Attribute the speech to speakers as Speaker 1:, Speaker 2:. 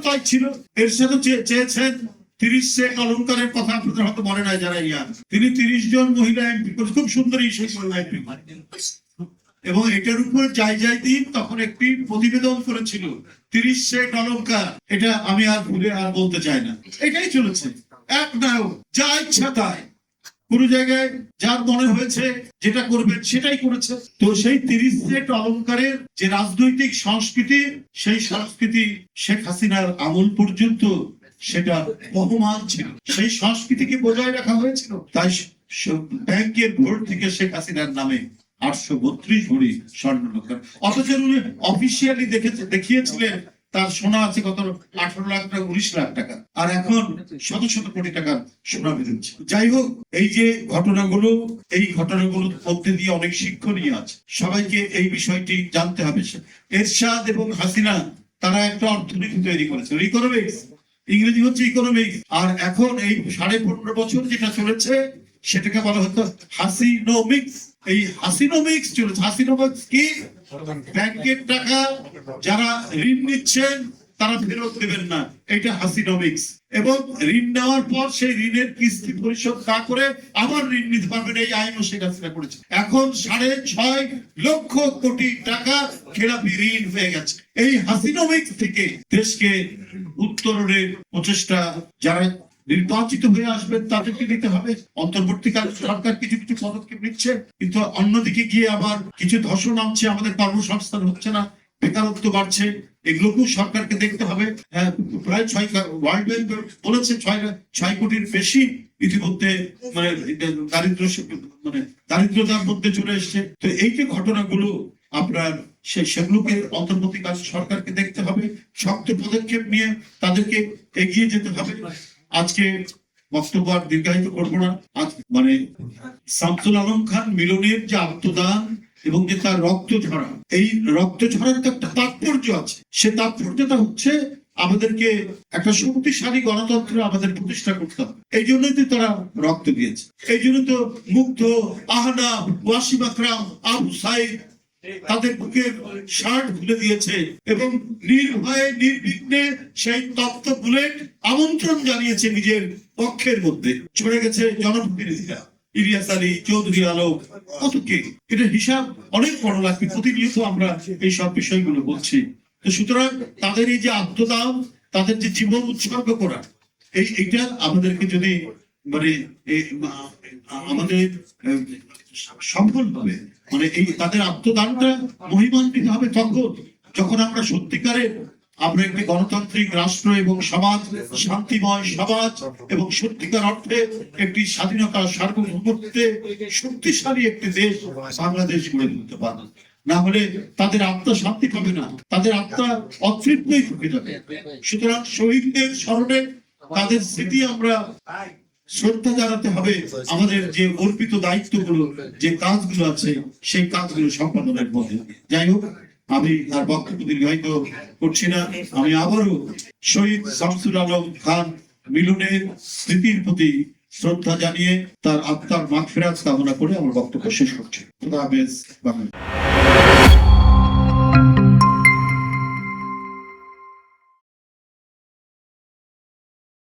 Speaker 1: তাই ছিল। এর সাথে চেয়েছেন তিরিশ অলঙ্কারের কথা আপনাদের হয়তো মনে নাই যারা ইয়া। তিনি তিরিশ জন মহিলা এমপি খুব সুন্দর সেই মহিলা এমপি এবং এটার উপর যাই যাই দিন তখন একটি প্রতিবেদন করেছিল, তিরিশ শেখ অলঙ্কার। এটা আমি আর ভুলে আর বলতে চাই না। এটাই চলেছে। এক নায়ক, যা ইচ্ছা তাই। কোন জায়গায় যার মনে হয়েছে, যেটা করবেন সেটাই করেছে। তো সেই তিরিশ সেট অলঙ্কারের যে রাজনৈতিক সংস্কৃতি, সেই সংস্কৃতি শেখ হাসিনার আমল পর্যন্ত সেটা বহমান ছিল। সেই সংস্কৃতিকে বজায় রাখা হয়েছিল। তাই ব্যাংকের ভোট থেকে শেখ হাসিনার নামে আটশো বত্রিশ ভরি স্বর্ণ অথচ উনি অফিসিয়ালি দেখেছে, দেখিয়েছিলেন তার সোনা আছে কত আঠারো লাখ টাকা, উনিশ লাখ টাকা। আর এখন শত শত কোটি টাকার সোনা বেরোচ্ছে। যাই হোক, এই যে ঘটনাগুলো, এই ঘটনাগুলোর মধ্যে দিয়ে অনেক শিক্ষণীয় আছে। সবাইকে এই বিষয়টি জানতে হবে। এরশাদ এবং হাসিনা, তারা একটা অর্থনীতি তৈরি করেছে। ইকোনমিক্স ইংরেজি হচ্ছে ইকোনমিক্স আর এখন এই সাড়ে পনেরো বছর যেটা চলেছে সেটাকে বলা হতো হাসিনোমিক্স। এই হাসিনোমিক্স চলেছে হাসিনোমিক্স কি? ব্যাংকের টাকা, যারা ঋণ নিচ্ছেন তারা ফেরত দেবেন না। এটা হাসিনোমিক্স। এবং ঋণ নেওয়ার পর সেই ঋণের কিস্তি পরিশোধ না করে আবার ঋণ নিতে পারবেন এই আইনও শেখ হাসিনা করেছে। এখন সাড়ে ছয় লক্ষ কোটি টাকা খেলাপি ঋণ হয়ে গেছে। এই হাসিনোমিক্স থেকে দেশকে উত্তরণের প্রচেষ্টা যারা নির্বাচিত হয়ে আসবেন তাদেরকে নিতে হবে। অন্তর্বর্তীকাল সরকার কিছু কিছু পদক্ষেপ নিচ্ছে কিন্তু অন্যদিকে গিয়ে আবার কিছু ধসন নামছে আমাদের কর্মসংস্থান হচ্ছে না বেকারত্ব বাড়ছে এগুলোকেও সরকারকে দেখতে হবে। হ্যাঁ, প্রায় ছয় ওয়ার্ল্ড ব্যাংক বলেছে ছয় ছয় কোটির বেশি ইতিমধ্যে মানে দারিদ্র মানে দারিদ্রতার মধ্যে চলে এসছে। তো এই যে ঘটনাগুলো আপনার সে সেগুলোকে অন্তর্বর্তীকাল সরকারকে দেখতে হবে শক্ত পদক্ষেপ নিয়ে তাদেরকে এগিয়ে যেতে হবে। আজকে বক্তব্য আর দীর্ঘায়িত করব না। আজ মানে শামসুল আলম খান মিলনের যে আত্মদান এবং যে তার রক্ত ঝরা এই রক্ত ঝরার তো একটা তাৎপর্য আছে। সে তাৎপর্যটা হচ্ছে আমাদেরকে একটা শক্তিশালী গণতন্ত্র আমাদের প্রতিষ্ঠা করতে হবে। এই জন্যই তো তারা রক্ত দিয়েছে। এই জন্য তো মুগ্ধ আহনা ওয়াসিম আকরাম, আবু সাইদ তাদের বুকের শার্ট খুলে দিয়েছে এবং নির্ভয়ে, নির্বিঘ্নে সেই তত্ত্ব বুলেট আমন্ত্রণ জানিয়েছে নিজের পক্ষের মধ্যে। চলে গেছে জনপ্রতিনিধিরা ইলিয়াস আলী, চৌধুরী আলম কত কে? এটা হিসাব অনেক বড় লাগবে। প্রতিনিয়ত আমরা এই সব বিষয়গুলো বলছি। তো সুতরাং তাদের এই যে আত্মদান, তাদের যে জীবন উৎসর্গ করা, এই, এইটা আমাদেরকে যদি মানে আমাদের আহ, সফল হবে মানে এই তাদের আত্মদানটা মহিমান্বিত হবে তখন যখন আমরা সত্যিকারের আমরা একটি গণতান্ত্রিক রাষ্ট্র এবং সমাজ শান্তিময় সমাজ এবং সত্যিকার অর্থে একটি স্বাধীনতা সার্বভৌমত্বে শক্তিশালী একটি দেশ বাংলাদেশ গড়ে তুলতে পারবে। না হলে তাদের আত্মা শান্তি পাবে না তাদের আত্মা অতৃপ্তই থেকে যাবে। সুতরাং শহীদদের স্মরণে তাদের স্মৃতি আমরা শ্রদ্ধা জানাতে হবে আমাদের যে অর্পিত দায়িত্বগুলো যে কাজগুলো আছে সেই কাজগুলো সম্পাদনের মধ্যে যাই হোক আমি তার বক্তব্য দীর্ঘায়িত করছি না। আমি আবারও শহীদ শামসুল আলম খান মিলনের স্মৃতির প্রতি শ্রদ্ধা জানিয়ে তার আত্মার মাগ ফেরাত কামনা করে আমার বক্তব্য শেষ করছি। বাংলা